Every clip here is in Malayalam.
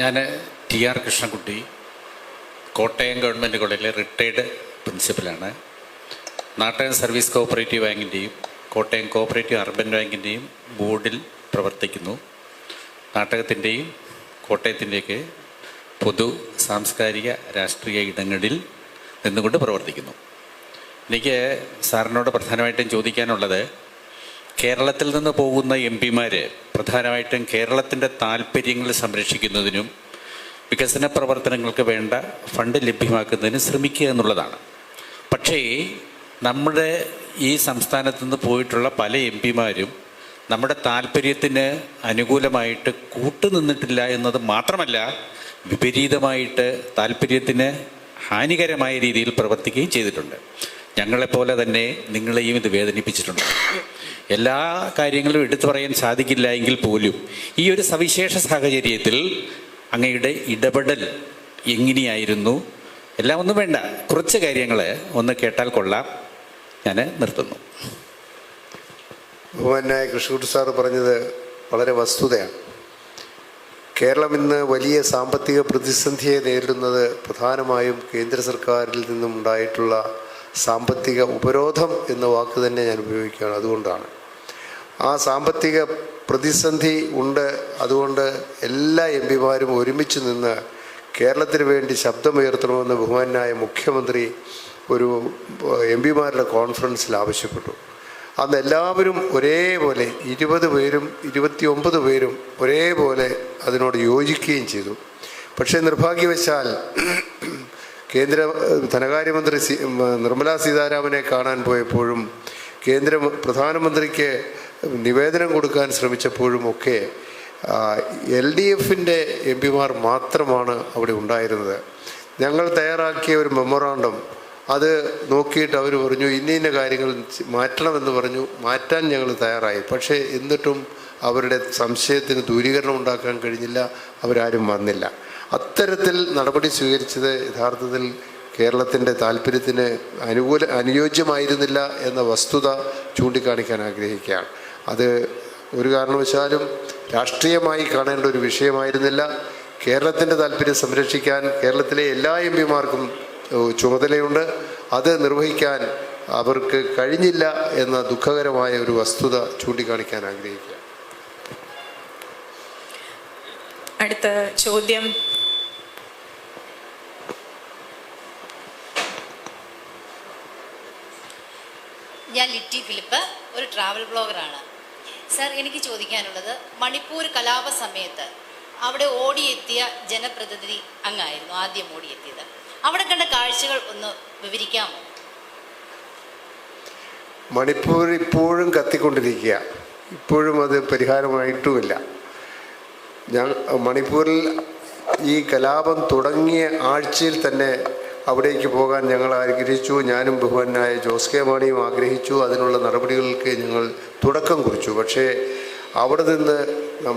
ഞാൻ T R Krishnankutty Kottayam government കോളേജിലെ റിട്ടയർഡ് പ്രിൻസിപ്പലാണ് നാട്ടയം സർവീസ് കോഓപ്പറേറ്റീവ് ബാങ്കിന്റെയും കോട്ടയം കോഓപ്പറേറ്റീവ് അർബൻ ബാങ്കിന്റെയും ബോർഡിൽ പ്രവർത്തിക്കുന്നു. നാട്ടകത്തിന്റെയും കോട്ടയത്തിന്റെയൊക്കെ പൊതു സാംസ്കാരിക രാഷ്ട്രീയ ഇടങ്ങളിൽ നിന്നുകൊണ്ട് പ്രവർത്തിക്കുന്നു. എനിക്ക് സാറിനോട് പ്രധാനമായിട്ടും ചോദിക്കാനുള്ളത് കേരളത്തിൽ നിന്ന് പോകുന്ന എം പിമാർ പ്രധാനമായിട്ടും കേരളത്തിന്റെ താല്പര്യങ്ങൾ സംരക്ഷിക്കുന്നതിനും വികസന പ്രവർത്തനങ്ങൾക്ക് വേണ്ട ഫണ്ട് ലഭ്യമാക്കുന്നതിനും ശ്രമിക്കുക എന്നുള്ളതാണ്. പക്ഷേ നമ്മുടെ ഈ സംസ്ഥാനത്ത് നിന്ന് പോയിട്ടുള്ള പല എം പിമാരും നമ്മുടെ താല്പര്യത്തിന് അനുകൂലമായിട്ട് കൂട്ടുനിന്നിട്ടില്ല എന്നത് മാത്രമല്ല വിപരീതമായിട്ട് താല്പര്യത്തിന് ഹാനികരമായ രീതിയിൽ പ്രവർത്തിക്കുകയും ചെയ്തിട്ടുണ്ട്. ഞങ്ങളെപ്പോലെ തന്നെ നിങ്ങളെയും ഇത് വേദനിപ്പിച്ചിട്ടുണ്ട്. എല്ലാ കാര്യങ്ങളും എടുത്തു പറയാൻ സാധിക്കില്ല എങ്കിൽ പോലും ഈ ഒരു സവിശേഷ സാഹചര്യത്തിൽ അങ്ങയുടെ ഇടപെടൽ എങ്ങനെയായിരുന്നു? എല്ലാം ഒന്നും വേണ്ട. കുറച്ച് കാര്യങ്ങൾ ഒന്ന് കേട്ടാൽ കൊള്ളാം. ഞാൻ നിർത്തുന്നു. ബഹുമാനായ കൃഷിക്കുട്ടി സാറ് പറഞ്ഞത് വളരെ വസ്തുതയാണ്. കേരളം ഇന്ന് വലിയ സാമ്പത്തിക പ്രതിസന്ധിയെ നേരിടുന്നത് പ്രധാനമായും കേന്ദ്ര സർക്കാരിൽ നിന്നും ഉണ്ടായിട്ടുള്ള സാമ്പത്തിക ഉപരോധം എന്ന വാക്ക് തന്നെ ഞാൻ ഉപയോഗിക്കുകയാണ് അതുകൊണ്ടാണ്. ആ സാമ്പത്തിക പ്രതിസന്ധി ഉണ്ട്. അതുകൊണ്ട് എല്ലാ എം പിമാരും ഒരുമിച്ച് നിന്ന് കേരളത്തിന് വേണ്ടി ശബ്ദമുയർത്തണമെന്ന് ബഹുമാനായ മുഖ്യമന്ത്രി ഒരു എം പിമാരുടെ കോൺഫറൻസിൽ ആവശ്യപ്പെട്ടു. അന്ന് എല്ലാവരും ഒരേപോലെ ഇരുപത് പേരും ഇരുപത്തി ഒമ്പത് പേരും ഒരേപോലെ അതിനോട് യോജിക്കുകയും ചെയ്തു. പക്ഷേ നിർഭാഗ്യവശാൽ കേന്ദ്ര ധനകാര്യമന്ത്രി സി നിർമ്മലാ സീതാരാമനെ കാണാൻ പോയപ്പോഴും കേന്ദ്ര പ്രധാനമന്ത്രിക്ക് നിവേദനം കൊടുക്കാൻ ശ്രമിച്ചപ്പോഴും ഒക്കെ എൽ ഡി എഫിന്റെ എം പിമാർ മാത്രമാണ് അവിടെ ഉണ്ടായിരുന്നത്. ഞങ്ങൾ തയ്യാറാക്കിയ ഒരു മെമ്മോറാണ്ടം അത് നോക്കിയിട്ട് അവർ പറഞ്ഞു ഇന്ന ഇന്ന കാര്യങ്ങൾ മാറ്റണമെന്ന് പറഞ്ഞു മാറ്റാൻ ഞങ്ങൾ തയ്യാറായി. പക്ഷേ എന്നിട്ടും അവരുടെ സംശയത്തിന് ദൂരീകരണം ഉണ്ടാക്കാൻ കഴിഞ്ഞില്ല അവരാരും വന്നില്ല. അത്തരത്തിൽ നടപടി സ്വീകരിച്ചത് യഥാർത്ഥത്തിൽ കേരളത്തിന്റെ താല്പര്യത്തിന് അനുകൂല അനുയോജ്യമായിരുന്നില്ല എന്ന വസ്തുത ചൂണ്ടിക്കാണിക്കാൻ ആഗ്രഹിക്കുകയാണ്. അത് ഒരു കാരണവശാലും രാഷ്ട്രീയമായി കാണേണ്ട ഒരു വിഷയമായിരുന്നില്ല. കേരളത്തിന്റെ താല്പര്യം സംരക്ഷിക്കാൻ കേരളത്തിലെ എല്ലാ എം പിമാർക്കും ചുമതലയുണ്ട്. അത് നിർവഹിക്കാൻ അവർക്ക് കഴിഞ്ഞില്ല എന്ന ദുഃഖകരമായ ഒരു വസ്തുത ചൂണ്ടിക്കാണിക്കാൻ ആഗ്രഹിക്കുക അടുത്ത ചോദ്യം. ഞാൻ ലിറ്റി ഫിലിപ്പ് ഒരു ട്രാവൽ ബ്ലോഗറാണ് സർ എനിക്ക് ചോദിക്കാനുള്ളത് മണിപ്പൂർ കലാപ സമയത്ത് അവിടെ ഓടിയെത്തിയ ജനപ്രതിനിധി അങ്ങായിരുന്നു ആദ്യം ഓടിയെത്തിയത്. അവിടെ കണ്ട കാഴ്ചകൾ ഒന്ന് വിവരിക്കാമോ? മണിപ്പൂർ ഇപ്പോഴും കത്തിക്കൊണ്ടിരിക്കുക. ഇപ്പോഴും അത് പരിഹാരമായിട്ടുമില്ല. ഞാൻ മണിപ്പൂരിൽ ഈ കലാപം തുടങ്ങിയ ആഴ്ചയിൽ തന്നെ അവിടേക്ക് പോകാൻ ഞങ്ങൾ ആഗ്രഹിച്ചു. ഞാനും ബഹുമാനായ ജോസ് കെ മാണിയും ആഗ്രഹിച്ചു. അതിനുള്ള നടപടികൾക്ക് ഞങ്ങൾ തുടക്കം കുറിച്ചു. പക്ഷേ അവിടെ നിന്ന്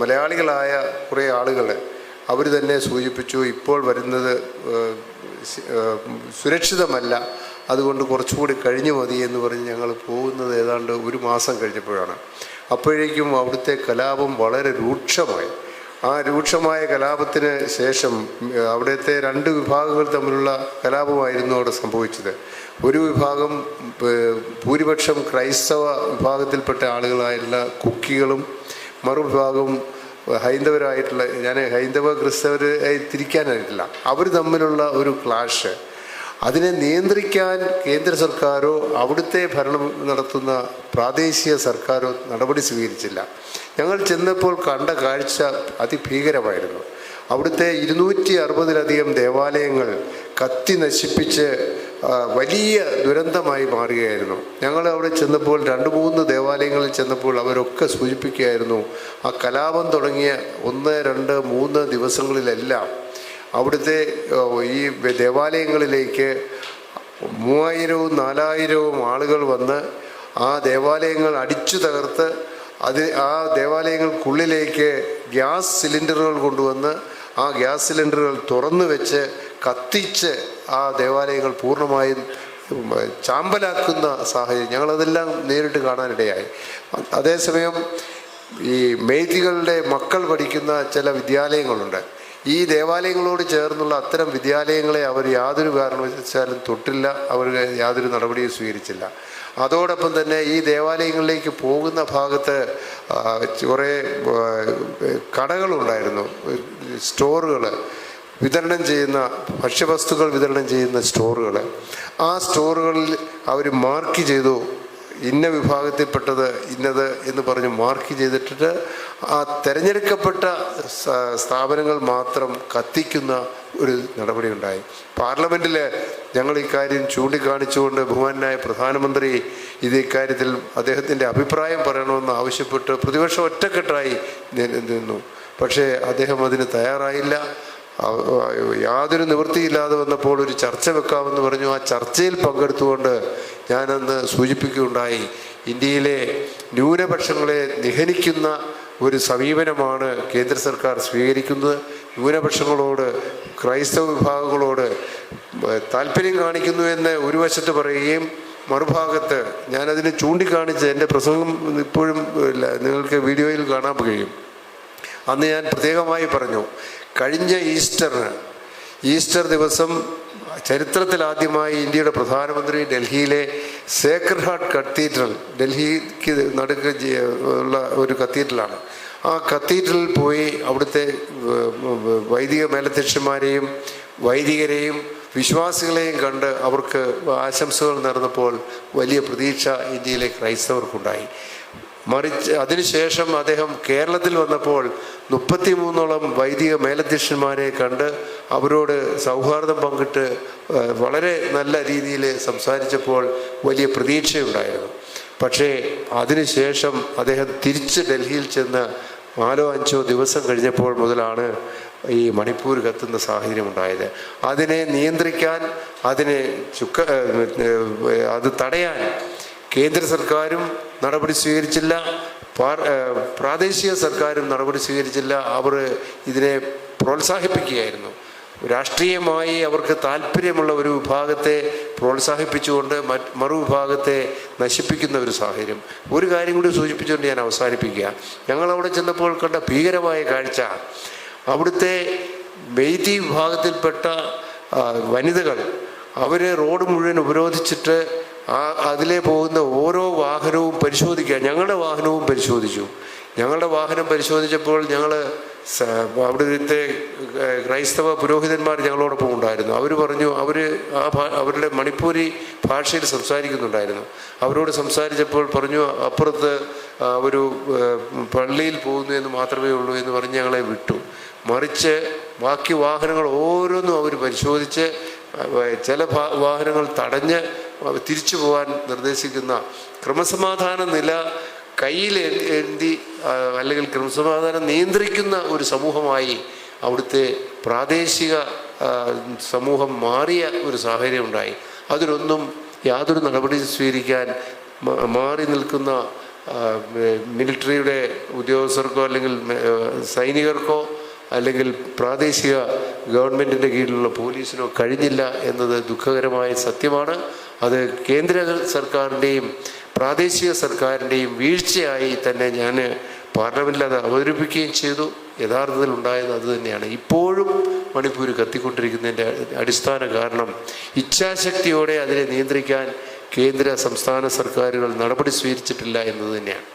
മലയാളികളായ കുറേ ആളുകൾ അവർ തന്നെ സൂചിപ്പിച്ചു ഇപ്പോൾ വരുന്നത് സുരക്ഷിതമല്ല. അതുകൊണ്ട് കുറച്ചുകൂടി കഴിഞ്ഞു മതി എന്ന് പറഞ്ഞ് ഞങ്ങൾ പോകുന്നത് ഏതാണ്ട് ഒരു മാസം കഴിഞ്ഞപ്പോഴാണ്. അപ്പോഴേക്കും അവിടുത്തെ കലാപം വളരെ രൂക്ഷമായി. ആ രൂക്ഷമായ കലാപത്തിന് ശേഷം അവിടുത്തെ രണ്ട് വിഭാഗങ്ങൾ തമ്മിലുള്ള കലാപമായിരുന്നു അവിടെ സംഭവിച്ചത്. ഒരു വിഭാഗം ഭൂരിപക്ഷം ക്രൈസ്തവ വിഭാഗത്തിൽപ്പെട്ട ആളുകളായിട്ടുള്ള കുക്കികളും മറുവിഭാഗവും ഹൈന്ദവരായിട്ടുള്ള ഞാൻ ഹൈന്ദവ ക്രിസ്തവരായി തിരിക്കാനായിട്ടില്ല. അവർ തമ്മിലുള്ള ഒരു ക്ലാഷ്. അതിനെ നിയന്ത്രിക്കാൻ കേന്ദ്ര സർക്കാരോ അവിടുത്തെ ഭരണം നടത്തുന്ന പ്രാദേശിക സർക്കാരോ നടപടി സ്വീകരിച്ചില്ല. ഞങ്ങൾ ചെന്നപ്പോൾ കണ്ട കാഴ്ച അതിഭീകരമായിരുന്നു. അവിടുത്തെ ഇരുന്നൂറ്റി അറുപതിലധികം ദേവാലയങ്ങൾ കത്തി നശിപ്പിച്ച് വലിയ ദുരന്തമായി മാറുകയായിരുന്നു. ഞങ്ങൾ അവിടെ ചെന്നപ്പോൾ രണ്ട് മൂന്ന് ദേവാലയങ്ങളിൽ ചെന്നപ്പോൾ അവരൊക്കെ സൂചിപ്പിക്കുകയായിരുന്നു ആ കലാപം തുടങ്ങിയ ഒന്ന് രണ്ട് മൂന്ന് ദിവസങ്ങളിലെല്ലാം അവിടുത്തെ ഈ ദേവാലയങ്ങളിലേക്ക് മൂവായിരവും നാലായിരവും ആളുകൾ വന്ന് ആ ദേവാലയങ്ങൾ അടിച്ചു തകർത്ത് അത് ആ ദേവാലയങ്ങൾക്കുള്ളിലേക്ക് ഗ്യാസ് സിലിണ്ടറുകൾ കൊണ്ടുവന്ന് ആ ഗ്യാസ് സിലിണ്ടറുകൾ തുറന്നു വെച്ച് കത്തിച്ച് ആ ദേവാലയങ്ങൾ പൂർണമായും ചാമ്പലാക്കുന്ന സാഹചര്യം. ഞങ്ങളതെല്ലാം നേരിട്ട് കാണാനിടയായി. അതേസമയം ഈ മേതികളുടെ മക്കൾ പഠിക്കുന്ന ചില വിദ്യാലയങ്ങളുണ്ട്. ഈ ദേവാലയങ്ങളോട് ചേർന്നുള്ള അത്തരം വിദ്യാലയങ്ങളെ അവർ യാതൊരു കാരണവശാലും തൊട്ടില്ല അവർ യാതൊരു നടപടിയും സ്വീകരിച്ചില്ല. അതോടൊപ്പം തന്നെ ഈ ദേവാലയങ്ങളിലേക്ക് പോകുന്ന ഭാഗത്ത് കുറേ കടകളുണ്ടായിരുന്നു സ്റ്റോറുകൾ വിതരണം ചെയ്യുന്ന ഭക്ഷ്യവസ്തുക്കൾ വിതരണം ചെയ്യുന്ന സ്റ്റോറുകൾ. ആ സ്റ്റോറുകളിൽ അവർ മാർക്ക് ചെയ്തു ഇന്ന വിഭാഗത്തിൽപ്പെട്ടത് ഇന്നത് എന്ന് പറഞ്ഞ് മാർക്ക് ചെയ്തിട്ടിട്ട് ആ തിരഞ്ഞെടുക്കപ്പെട്ട സ്ഥാപനങ്ങൾ മാത്രം കത്തിക്കുന്ന ഒരു നടപടി ഉണ്ടായി. പാർലമെന്റിൽ ഞങ്ങൾ ഇക്കാര്യം ചൂണ്ടിക്കാണിച്ചുകൊണ്ട് ബഹുമാനായ പ്രധാനമന്ത്രി ഇത് ഇക്കാര്യത്തിൽ അദ്ദേഹത്തിന്റെ അഭിപ്രായം പറയണമെന്ന് ആവശ്യപ്പെട്ട് പ്രതിപക്ഷം ഒറ്റക്കെട്ടായി നിന്നു. പക്ഷേ അദ്ദേഹം അതിന് തയ്യാറായില്ല. യാതൊരു നിവൃത്തിയില്ലാതെ വന്നപ്പോൾ ഒരു ചർച്ച വെക്കാമെന്ന് പറഞ്ഞു. ആ ചർച്ചയിൽ പങ്കെടുത്തുകൊണ്ട് ഞാനന്ന് സൂചിപ്പിക്കുകയുണ്ടായി. ഇന്ത്യയിലെ ന്യൂനപക്ഷങ്ങളെ നിഹനിക്കുന്ന ഒരു സമീപനമാണ് കേന്ദ്ര സർക്കാർ സ്വീകരിക്കുന്നത്. ന്യൂനപക്ഷങ്ങളോട് ക്രൈസ്തവ വിഭാഗങ്ങളോട് താല്പര്യം കാണിക്കുന്നു എന്ന് ഒരു വശത്ത് പറയുകയും മറുഭാഗത്ത് ഞാനതിനെ ചൂണ്ടിക്കാണിച്ച് എന്റെ പ്രസംഗം ഇപ്പോഴും നിങ്ങൾക്ക് വീഡിയോയിൽ കാണാൻ കഴിയും. അന്ന് ഞാൻ പ്രത്യേകമായി പറഞ്ഞു കഴിഞ്ഞ ഈസ്റ്ററിന് ഈസ്റ്റർ ദിവസം ചരിത്രത്തിൽ ആദ്യമായി ഇന്ത്യയുടെ പ്രധാനമന്ത്രി ഡൽഹിയിലെ സേക്രഡ് ഹാർട്ട് കത്തീഡ്രൽ ഡൽഹിക്ക് നടുക്ക് ഉള്ള ഒരു കത്തീഡ്രലാണ്. ആ കത്തീഡ്രലിൽ പോയി അവിടുത്തെ വൈദിക മേലധ്യക്ഷന്മാരെയും വൈദികരെയും വിശ്വാസികളെയും കണ്ട് അവർക്ക് ആശംസകൾ നേർന്നപ്പോൾ വലിയ പ്രതീക്ഷ ഇന്ത്യയിലെ ക്രൈസ്തവർക്കുണ്ടായി. മറിച്ച് അതിനുശേഷം അദ്ദേഹം കേരളത്തിൽ വന്നപ്പോൾ മുപ്പത്തിമൂന്നോളം വൈദിക മേലധ്യക്ഷന്മാരെ കണ്ട് അവരോട് സൗഹാർദ്ദം പങ്കിട്ട് വളരെ നല്ല രീതിയിൽ സംസാരിച്ചപ്പോൾ വലിയ പ്രതീക്ഷയുണ്ടായിരുന്നു. പക്ഷേ അതിനുശേഷം അദ്ദേഹം തിരിച്ച് ഡൽഹിയിൽ ചെന്ന് നാലോ അഞ്ചോ ദിവസം കഴിഞ്ഞപ്പോൾ മുതലാണ് ഈ മണിപ്പൂർ കത്തുന്ന സാഹചര്യം ഉണ്ടായത്. അതിനെ നിയന്ത്രിക്കാൻ അതിനെ ചുക്ക അത് തടയാൻ കേന്ദ്ര സർക്കാരും നടപടി സ്വീകരിച്ചില്ല. പ്രാദേശിക സർക്കാരും നടപടി സ്വീകരിച്ചില്ല. അവർ ഇതിനെ പ്രോത്സാഹിപ്പിക്കുകയായിരുന്നു. രാഷ്ട്രീയമായി അവർക്ക് താല്പര്യമുള്ള ഒരു വിഭാഗത്തെ പ്രോത്സാഹിപ്പിച്ചുകൊണ്ട് മറുവിഭാഗത്തെ നശിപ്പിക്കുന്ന ഒരു സാഹചര്യം. ഒരു കാര്യം കൂടി സൂചിപ്പിച്ചുകൊണ്ട് ഞാൻ അവസാനിപ്പിക്കുക. ഞങ്ങൾ അവിടെ ചെന്നപ്പോൾ കണ്ട ഭീകരമായ കാഴ്ച. അവിടുത്തെ മെയ്തി വിഭാഗത്തിൽപ്പെട്ട വനിതകൾ അവരെ റോഡ് മുഴുവൻ ഉപരോധിച്ചിട്ട് ആ അതിലെ പോകുന്ന ഓരോ വാഹനവും പരിശോധിക്കുക ഞങ്ങളുടെ വാഹനവും പരിശോധിച്ചു. ഞങ്ങളുടെ വാഹനം പരിശോധിച്ചപ്പോൾ ഞങ്ങൾ അവിടുത്തെ ക്രൈസ്തവ പുരോഹിതന്മാർ ഞങ്ങളോടൊപ്പം ഉണ്ടായിരുന്നു. അവർ പറഞ്ഞു അവർ ആ അവരുടെ മണിപ്പൂരി ഭാഷയിൽ സംസാരിക്കുന്നുണ്ടായിരുന്നു. അവരോട് സംസാരിച്ചപ്പോൾ പറഞ്ഞു അപ്പുറത്ത് ഒരു പള്ളിയിൽ പോകുന്നു എന്ന് മാത്രമേ ഉള്ളൂ എന്ന് പറഞ്ഞ് ഞങ്ങളെ വിട്ടു. മറിച്ച് ബാക്കി വാഹനങ്ങൾ ഓരോന്നും അവർ പരിശോധിച്ച് ചില വാഹനങ്ങൾ തടഞ്ഞ് തിരിച്ചു പോകാൻ നിർദ്ദേശിക്കുന്ന ക്രമസമാധാന നില കയ്യിൽ എന്തി അല്ലെങ്കിൽ ക്രമസമാധാനം നിയന്ത്രിക്കുന്ന ഒരു സമൂഹമായി അവിടുത്തെ പ്രാദേശിക സമൂഹം മാറിയ ഒരു സാഹചര്യം ഉണ്ടായി. അതിനൊന്നും യാതൊരു നടപടി സ്വീകരിക്കാൻ മാറി നിൽക്കുന്ന മിലിറ്ററിയുടെ ഉദ്യോഗസ്ഥർക്കോ അല്ലെങ്കിൽ സൈനികർക്കോ അല്ലെങ്കിൽ പ്രാദേശിക ഗവൺമെന്റിന്റെ കീഴിലുള്ള പോലീസിനോ കഴിഞ്ഞില്ല എന്നത് ദുഃഖകരമായ സത്യമാണ്. അത് കേന്ദ്ര സർക്കാരിന്റെയും പ്രാദേശിക സർക്കാരിന്റെയും വീഴ്ചയായി തന്നെ ഞാൻ പാർലമെന്റിൽ അത് അവതരിപ്പിക്കുകയും ചെയ്തു. യഥാർത്ഥത്തിൽ ഉണ്ടായത് അത് തന്നെയാണ്. ഇപ്പോഴും മണിപ്പൂർ കത്തിക്കൊണ്ടിരിക്കുന്നതിന്റെ അടിസ്ഥാന കാരണം ഇച്ഛാശക്തിയോടെ അതിനെ നിയന്ത്രിക്കാൻ കേന്ദ്ര സംസ്ഥാന സർക്കാരുകൾ നടപടി സ്വീകരിച്ചിട്ടില്ല എന്നത് തന്നെയാണ്.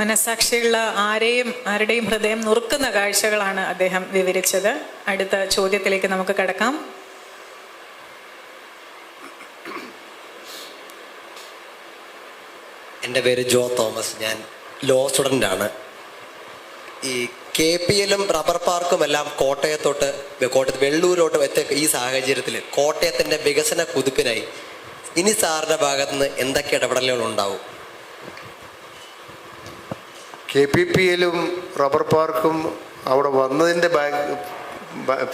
മനസാക്ഷിയുള്ള ആരെയും ആരുടെയും ഹൃദയം നുറുക്കുന്ന കാഴ്ചകളാണ് അദ്ദേഹം വിവരിച്ചത്. അടുത്ത ചോദ്യത്തിലേക്ക് നമുക്ക് കടക്കാം. എന്റെ പേര് ജോ തോമസ്. ഞാൻ ലോ സ്റ്റുഡന്റാണ് ഈ കെ പി എല്ലും റബ്ബർ പാർക്കും എല്ലാം കോട്ടയത്തോട്ട് കോട്ടയത്ത് വെള്ളൂരോട്ട് എത്തിയ ഈ സാഹചര്യത്തിൽ കോട്ടയത്തിന്റെ വികസന കുതിപ്പിനായി ഇനി സാറിന്റെ ഭാഗത്ത് നിന്ന് എന്തൊക്കെ ഇടപെടലുകൾ ഉണ്ടാവും? കെ പി പി എല്ലും റബ്ബർ പാർക്കും അവിടെ വന്നതിന്റെ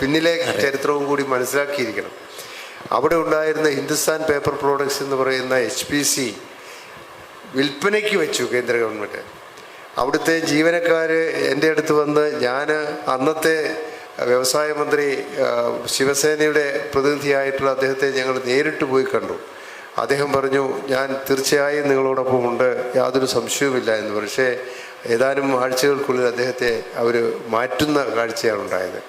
പിന്നിലെ ചരിത്രവും കൂടി മനസ്സിലാക്കിയിരിക്കണം. അവിടെ ഉണ്ടായിരുന്ന ഹിന്ദുസ്ഥാൻ പേപ്പർ പ്രോഡക്ട്സ് എന്ന് പറയുന്ന എച്ച് പി സി വിൽപ്പനയ്ക്ക് വെച്ചു കേന്ദ്ര ഗവൺമെന്റ്. അവിടുത്തെ ജീവനക്കാർ എന്റെ അടുത്ത് വന്ന് ഞാൻ അന്നത്തെ വ്യവസായ മന്ത്രി ശിവസേനയുടെ പ്രതിനിധിയായിട്ടുള്ള അദ്ദേഹത്തെ ഞങ്ങൾ നേരിട്ട് പോയി കണ്ടു. അദ്ദേഹം പറഞ്ഞു ഞാൻ തീർച്ചയായും നിങ്ങളോടൊപ്പം ഉണ്ട് യാതൊരു സംശയവുമില്ല എന്ന് പക്ഷേ ഏതാനും ആഴ്ചകൾക്കുള്ളിൽ അദ്ദേഹത്തെ അവർ മാറ്റുന്ന കാഴ്ചയാണ് ഉണ്ടായത്.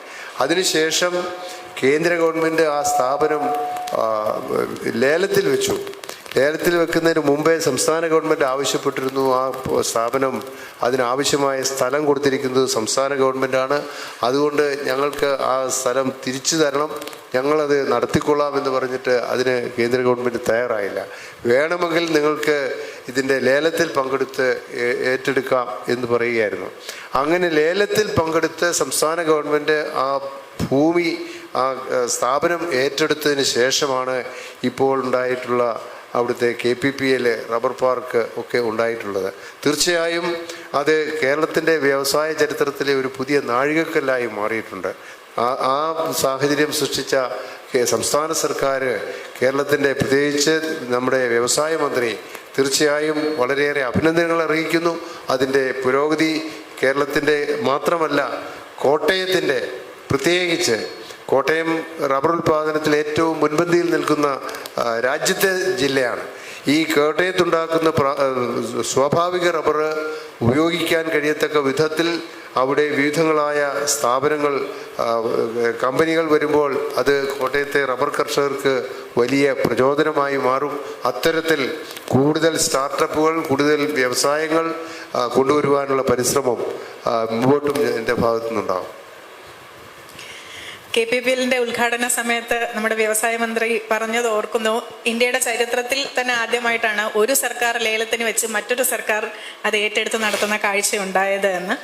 അതിനുശേഷം കേന്ദ്ര ഗവൺമെന്റ് ആ സ്ഥാപനം ലേലത്തിൽ വെച്ചു. ലേലത്തിൽ വെക്കുന്നതിന് മുമ്പേ സംസ്ഥാന ഗവൺമെന്റ് ആവശ്യപ്പെട്ടിരുന്നു. ആ സ്ഥാപനം അതിനാവശ്യമായ സ്ഥലം കൊടുത്തിരിക്കുന്നത് സംസ്ഥാന ഗവൺമെന്റാണ് അതുകൊണ്ട് ഞങ്ങൾക്ക് ആ സ്ഥലം തിരിച്ചു തരണം. ഞങ്ങളത് നടത്തിക്കൊള്ളാം എന്ന് പറഞ്ഞിട്ട് അതിന് കേന്ദ്ര ഗവൺമെന്റ് തയ്യാറായില്ല. വേണമെങ്കിൽ നിങ്ങൾക്ക് ഇതിന്റെ ലേലത്തിൽ പങ്കെടുത്ത് ഏറ്റെടുക്കാം എന്ന് പറയുകയായിരുന്നു. അങ്ങനെ ലേലത്തിൽ പങ്കെടുത്ത് സംസ്ഥാന ഗവൺമെന്റ് ആ ഭൂമി ആ സ്ഥാപനം ഏറ്റെടുത്തതിന് ശേഷമാണ് ഇപ്പോൾ ഉണ്ടായിട്ടുള്ള അവിടുത്തെ K P P L rubber park ഒക്കെ ഉണ്ടായിട്ടുള്ളത്. തീർച്ചയായും അത് കേരളത്തിന്റെ വ്യവസായ ചരിത്രത്തിലെ ഒരു പുതിയ നാഴികക്കല്ലായി മാറിയിട്ടുണ്ട്. ആ ആ സാഹചര്യം സൃഷ്ടിച്ച സംസ്ഥാന സർക്കാർ കേരളത്തിന്റെ പ്രത്യേകിച്ച് നമ്മുടെ വ്യവസായ മന്ത്രി തീർച്ചയായും വളരെയേറെ അഭിനന്ദനങ്ങൾ അറിയിക്കുന്നു. അതിന്റെ പുരോഗതി കേരളത്തിന്റെ മാത്രമല്ല കോട്ടയത്തിന്റെ പ്രത്യേകിച്ച് കോട്ടയം റബ്ബർ ഉൽപ്പാദനത്തിൽ ഏറ്റവും മുൻപന്തിയിൽ നിൽക്കുന്ന രാജ്യത്തെ ജില്ലയാണ്. ഈ കോട്ടയത്തുണ്ടാക്കുന്ന സ്വാഭാവിക റബ്ബർ ഉപയോഗിക്കാൻ കഴിയത്തക്ക വിധത്തിൽ അവിടെ വിവിധങ്ങളായ സ്ഥാപനങ്ങൾ കമ്പനികൾ വരുമ്പോൾ അത് കോട്ടയത്തെ റബ്ബർ കർഷകർക്ക് വലിയ പ്രചോദനമായി മാറും. അത്തരത്തിൽ കൂടുതൽ സ്റ്റാർട്ടപ്പുകൾ കൂടുതൽ വ്യവസായങ്ങൾ കൊണ്ടുവരുവാനുള്ള പരിശ്രമം മുമ്പോട്ടും എന്റെ ഭാഗത്തു നിന്നുണ്ടാകും കെ പി പി എല്ലിന്റെ ഉദ്ഘാടന സമയത്ത് നമ്മുടെ വ്യവസായ മന്ത്രി പറഞ്ഞത് ഓർക്കുന്നു. ഇന്ത്യയുടെ ചരിത്രത്തിൽ തന്നെ ആദ്യമായിട്ടാണ് ഒരു സർക്കാർ ലേലത്തിന് വെച്ച് മറ്റൊരു സർക്കാർ അത് ഏറ്റെടുത്ത് നടത്തുന്ന കാഴ്ച ഉണ്ടായത് എന്ന്.